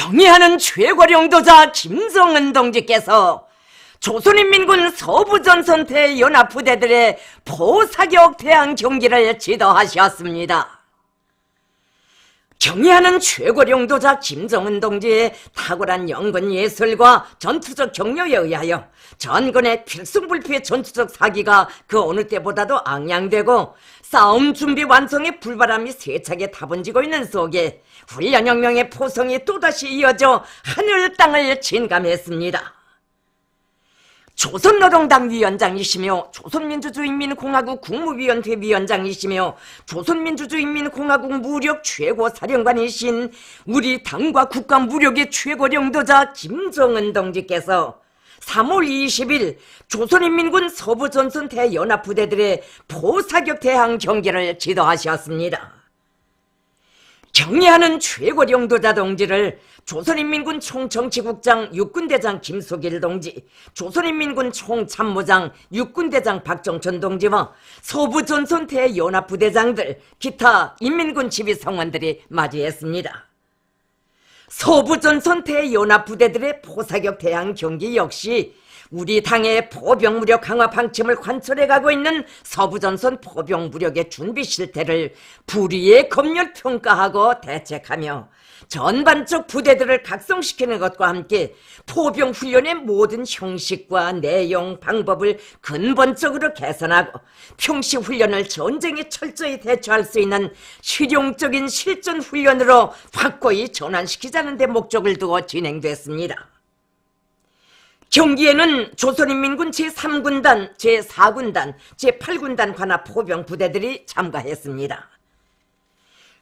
경의하는 최고령도자 김정은 동지께서 조선인민군 서부전선 대 연합부대들의 포사격 대항 경기를 지도하셨습니다. 경의하는 최고령도자 김정은 동지의 탁월한 연근 예술과 전투적 경력에 의하여 전군의 필승불피의 전투적 사기가 그 어느 때보다도 앙양되고 싸움 준비 완성의 불바람이 세차게 타번지고 있는 속에 훈련혁명의 포성이 또다시 이어져 하늘 땅을 진감했습니다. 조선노동당 위원장이시며 조선민주주의인민공화국 국무위원회 위원장이시며 조선민주주의인민공화국 무력 최고 사령관이신 우리 당과 국가 무력의 최고령도자 김정은 동지께서 3월 20일 조선인민군 서부전선 대연합부대들의 포사격 대항 경기를 지도하셨습니다. 경의하는 최고령도자 동지를 조선인민군 총정치국장 육군대장 김소길 동지, 조선인민군 총참모장 육군대장 박정천 동지와 서부전선대 연합부대장들, 기타 인민군 지휘성원들이 맞이했습니다. 서부전선대 연합부대들의 포사격 대항 경기 역시 우리 당의 포병무력 강화 방침을 관철해 가고 있는 서부전선 포병무력의 준비 실태를 불의의 검열 평가하고 대책하며 전반적 부대들을 각성시키는 것과 함께 포병 훈련의 모든 형식과 내용, 방법을 근본적으로 개선하고 평시 훈련을 전쟁에 철저히 대처할 수 있는 실용적인 실전 훈련으로 확고히 전환시키자는 데 목적을 두어 진행됐습니다. 경기에는 조선인민군 제3군단, 제4군단, 제8군단 관합 포병 부대들이 참가했습니다.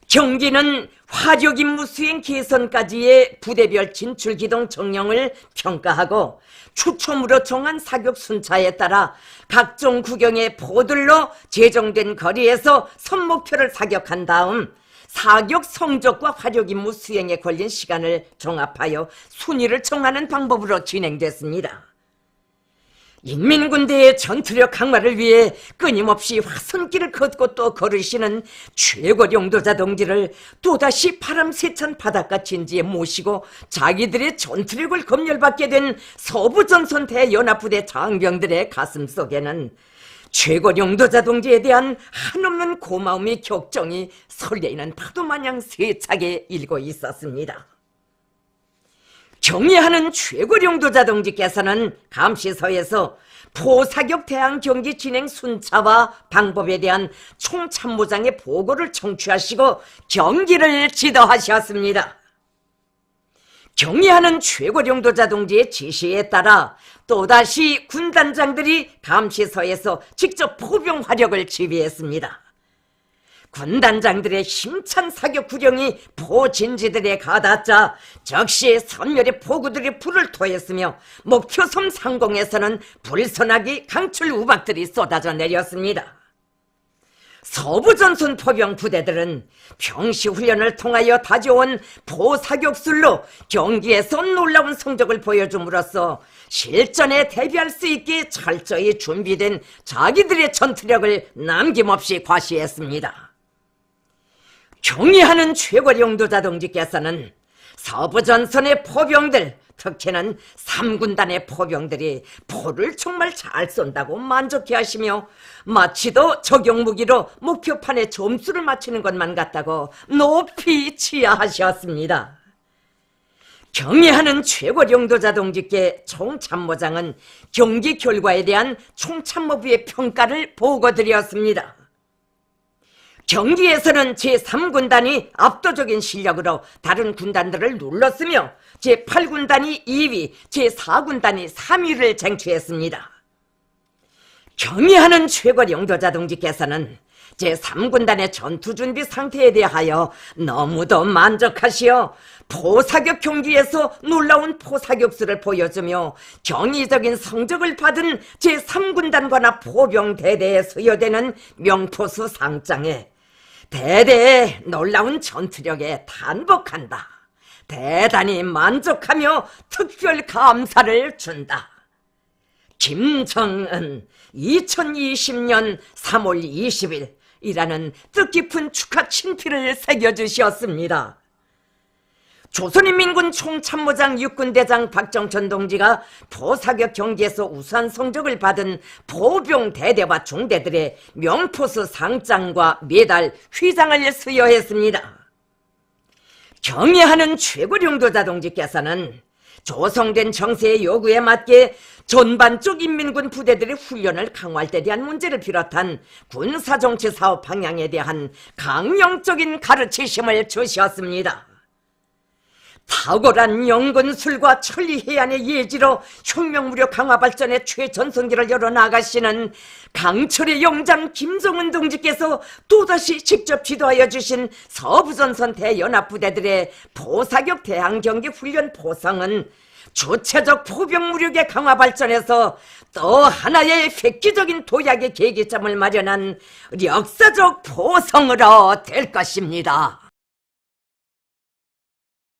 경기는 화력 임무 수행 개선까지의 부대별 진출 기동 정령을 평가하고 추첨으로 정한 사격 순차에 따라 각종 구경의 포들로 제정된 거리에서 선목표를 사격한 다음 사격 성적과 화력 임무 수행에 걸린 시간을 종합하여 순위를 정하는 방법으로 진행됐습니다. 인민군대의 전투력 강화를 위해 끊임없이 화선길을 걷고 또 걸으시는 최고령도자 동지를 또다시 바람세찬 바닷가 진지에 모시고 자기들의 전투력을 검열받게 된 서부전선 대 연합부대 장병들의 가슴 속에는 최고령도 자 동지에 대한 한없는 고마움이 격정이 설레이는 파도마냥 세차게 일고 있었습니다. 경의하는 최고령도자 동지께서는 감시서에서 포사격 대항 경기 진행 순차와 방법에 대한 총참모장의 보고를 청취하시고 경기를 지도하셨습니다. 경의하는 최고령도자 동지의 지시에 따라 또다시 군단장들이 감시서에서 직접 포병 화력을 지휘했습니다. 군단장들의 힘찬 사격 구령이 포진지들에 가닿자 즉시 선멸의 포구들이 불을 토했으며 목표섬 상공에서는 불선하기 강출 우박들이 쏟아져 내렸습니다. 서부전선 포병 부대들은 평시 훈련을 통하여 다져온 포사격술로 경기에서 놀라운 성적을 보여줌으로써 실전에 대비할 수 있게 철저히 준비된 자기들의 전투력을 남김없이 과시했습니다. 경의하는 최고령도자 동지께서는 서부전선의 포병들, 특히는 3군단의 포병들이 포를 정말 잘 쏜다고 만족해 하시며 마치도 적용무기로 목표판에 점수를 맞추는 것만 같다고 높이 치하하셨습니다. 경의하는 최고령도자 동지께 총참모장은 경기 결과에 대한 총참모부의 평가를 보고드렸습니다. 경기에서는 제3군단이 압도적인 실력으로 다른 군단들을 눌렀으며 제8군단이 2위, 제4군단이 3위를 쟁취했습니다. 경의하는 최고령도자 동지께서는 제3군단의 전투준비 상태에 대하여 너무도 만족하시어 포사격 경기에서 놀라운 포사격수를 보여주며 경이적인 성적을 받은 제3군단과나 포병대대에 수여되는 명포수 상장에 대대의 놀라운 전투력에 단복한다. 대단히 만족하며 특별 감사를 준다. 김정은 2020년 3월 20일 이라는 뜻깊은 축하 친필을 새겨주셨습니다. 조선인민군 총참모장 육군대장 박정천 동지가 포사격 경기에서 우수한 성적을 받은 보병 대대와 중대들의 명포스 상장과 메달, 휘장을 수여했습니다. 경애하는 최고 령도자 동지께서는 조성된 정세의 요구에 맞게 전반적 인민군 부대들의 훈련을 강화할 때 대한 문제를 비롯한 군사정치 사업 방향에 대한 강령적인 가르치심을 주셨습니다. 탁월한 영건술과 천리 해안의 예지로 혁명무력 강화 발전의 최전성기를 열어나가시는 강철의 영장 김정은 동지께서 또다시 직접 지도하여 주신 서부전선 대연합부대들의 포사격 대항 경기 훈련 포상은 주체적 포병무력의 강화 발전에서 또 하나의 획기적인 도약의 계기점을 마련한 역사적 포성으로 될 것입니다.